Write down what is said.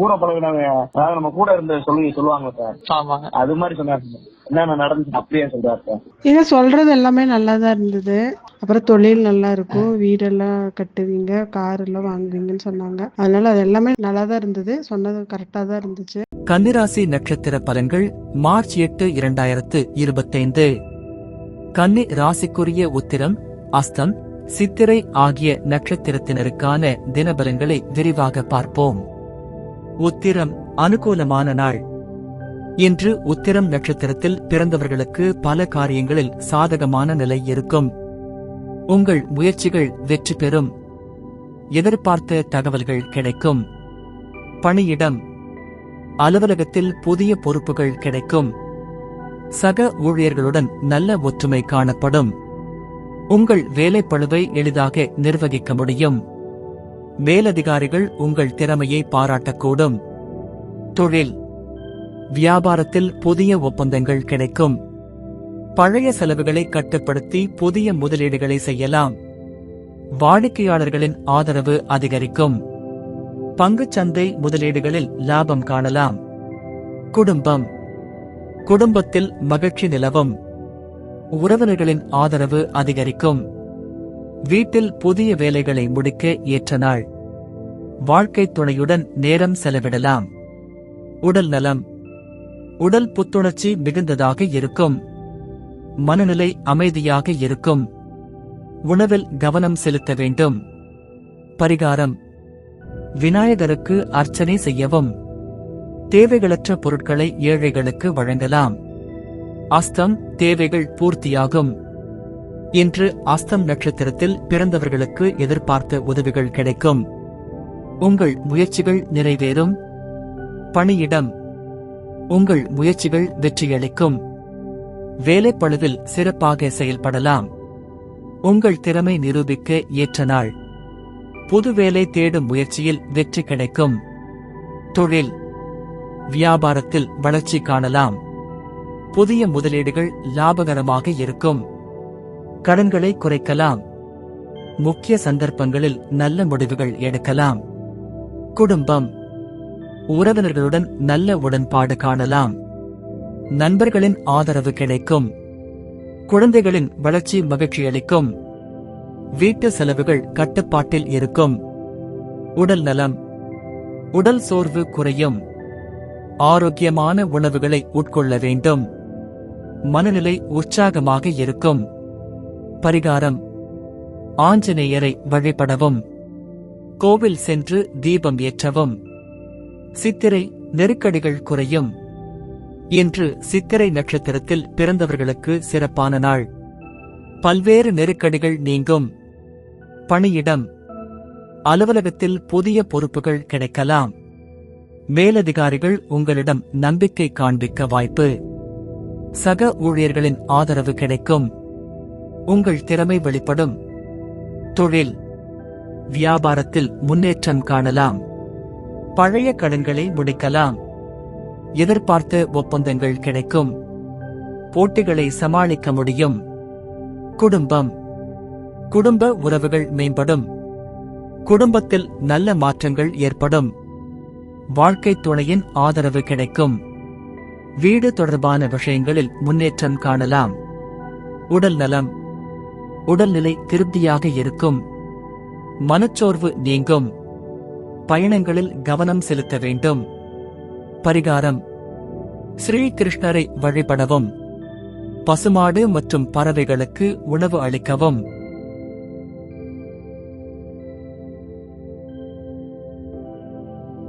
கூட பழகினவங்க அதாவது நம்ம கூட இருந்த சொல்லி சொல்லுவாங்க சார். அது மாதிரி சொன்னாரு சார். என்னென்ன நடந்துச்சு அப்படியே சொல்றாரு சார். நீங்க சொல்றது எல்லாமே நல்லா தான் இருந்தது. அப்புறம் தொழில் நல்லா இருக்கும். வீடெல்லாம் கட்டுவீங்க கார் எல்லாம் வாங்குவீங்கன்னு சொன்னாங்க. அதனால அது எல்லாமே நல்லா தான் இருந்தது. சொன்னது கரெக்டா தான் இருந்துச்சு. கன்னிராசி நட்சத்திர பலன்கள் மார்ச் எட்டு இரண்டாயிரத்து இருபத்தைந்து. கன்னி ராசிக்குரிய உத்திரம் அஸ்தம் சித்திரை ஆகிய நட்சத்திரத்தினருக்கான தினபலன்களை விரிவாக பார்ப்போம். உத்திரம் அனுகூலமான நாள். இன்று உத்திரம் நட்சத்திரத்தில் பிறந்தவர்களுக்கு பல காரியங்களில் சாதகமான நிலை இருக்கும். உங்கள் முயற்சிகள் வெற்றி பெறும். எதிர்பார்த்த தகவல்கள் கிடைக்கும். பணியிடம். அலுவலகத்தில் புதிய பொறுப்புகள் கிடைக்கும். சக ஊழியர்களுடன் நல்ல ஒற்றுமை காணப்படும். உங்கள் வேலைப்பழுவை எளிதாக நிர்வகிக்க முடியும். மேலதிகாரிகள் உங்கள் திறமையை பாராட்டக்கூடும். தொழில். வியாபாரத்தில் புதிய ஒப்பந்தங்கள் கிடைக்கும். பழைய செலவுகளை கட்டுப்படுத்தி புதிய முதலீடுகளை செய்யலாம். வாடிக்கையாளர்களின் ஆதரவு அதிகரிக்கும். பங்குச்சந்தை முதலீடுகளில் லாபம் காணலாம். குடும்பம். குடும்பத்தில் மகிழ்ச்சி நிலவும். உறவினர்களின் ஆதரவு அதிகரிக்கும். வீட்டில் புதிய வேலைகளை முடிக்க ஏற்ற நாள். வாழ்க்கை துணையுடன் நேரம் செலவிடலாம். உடல் நலம். உடல் புத்துணர்ச்சி மிகுந்ததாக இருக்கும். மனநிலை அமைதியாக இருக்கும். உணவில் கவனம் செலுத்த வேண்டும். பரிகாரம். விநாயகருக்கு அர்ச்சனை செய்யவும். தேவைகளற்ற பொருட்களை ஏழைகளுக்கு வழங்கலாம். அஸ்தம் தேவைகள் பூர்த்தியாகும். இன்று அஸ்தம் நட்சத்திரத்தில் பிறந்தவர்களுக்கு எதிர்பார்த்த உதவிகள் கிடைக்கும். உங்கள் முயற்சிகள் நிறைவேறும். பணியிடம். உங்கள் முயற்சிகள் வெற்றியளிக்கும். வேலைப்பளுவில் சிறப்பாக செயல்படலாம். உங்கள் திறமை நிரூபிக்க ஏற்ற நாள். புது வேலை தேடும் முயற்சியில் வெற்றி கிடைக்கும். தொழில். வியாபாரத்தில் வளர்ச்சி காணலாம். புதிய முதலீடுகள் லாபகரமாக இருக்கும். கடன்களை குறைக்கலாம். முக்கிய சந்தர்ப்பங்களில் நல்ல முடிவுகள் எடுக்கலாம். குடும்பம். உறவினர்களுடன் நல்ல உடன்பாடு காணலாம். நண்பர்களின் ஆதரவு கிடைக்கும். குழந்தைகளின் வளர்ச்சி மகிழ்ச்சியளிக்கும் வீட்டு செலவுகள் கட்டுப்பாட்டில் இருக்கும். உடல் நலம். உடல் சோர்வு குறையும். ஆரோக்கியமான உணவுகளை உட்கொள்ள வேண்டும். மனநிலை உற்சாகமாக இருக்கும். பரிகாரம். ஆஞ்சநேயரை வழிபடவும். கோவில் சென்று தீபம் ஏற்றவும். சித்திரை நெருக்கடிகள் குறையும். இன்று சித்திரை நட்சத்திரத்தில் பிறந்தவர்களுக்கு சிறப்பான நாள். பல்வேறு நெருக்கடிகள் நீங்கும். பணியிடம். அலுவலகத்தில் புதிய பொறுப்புகள் கிடைக்கலாம். மேலதிகாரிகள் உங்களிடம் நம்பிக்கை காண்பிக்க வாய்ப்பு. சக ஊழியர்களின் ஆதரவு கிடைக்கும். உங்கள் திறமை வெளிப்படும். தொழில். வியாபாரத்தில் முன்னேற்றம் காணலாம். பழைய கடன்களை முடிக்கலாம். எதிர்பார்த்த ஒப்பந்தங்கள் கிடைக்கும். போட்டிகளை சமாளிக்க முடியும். குடும்பம். குடும்ப உறவுகள் மேம்படும். குடும்பத்தில் நல்ல மாற்றங்கள் ஏற்படும். வாழ்க்கை துணையின் ஆதரவு கிடைக்கும். வீடு தொடர்பான விஷயங்களில் முன்னேற்றம் காணலாம். உடல் நலம். உடல்நிலை திருப்தியாக இருக்கும். மனச்சோர்வு நீங்கும். பயணங்களில் கவனம் செலுத்த வேண்டும். பரிகாரம். ஸ்ரீகிருஷ்ணரை வழிபடவும். பசுமாடு மற்றும் பறவைகளுக்கு உணவு அளிக்கவும்.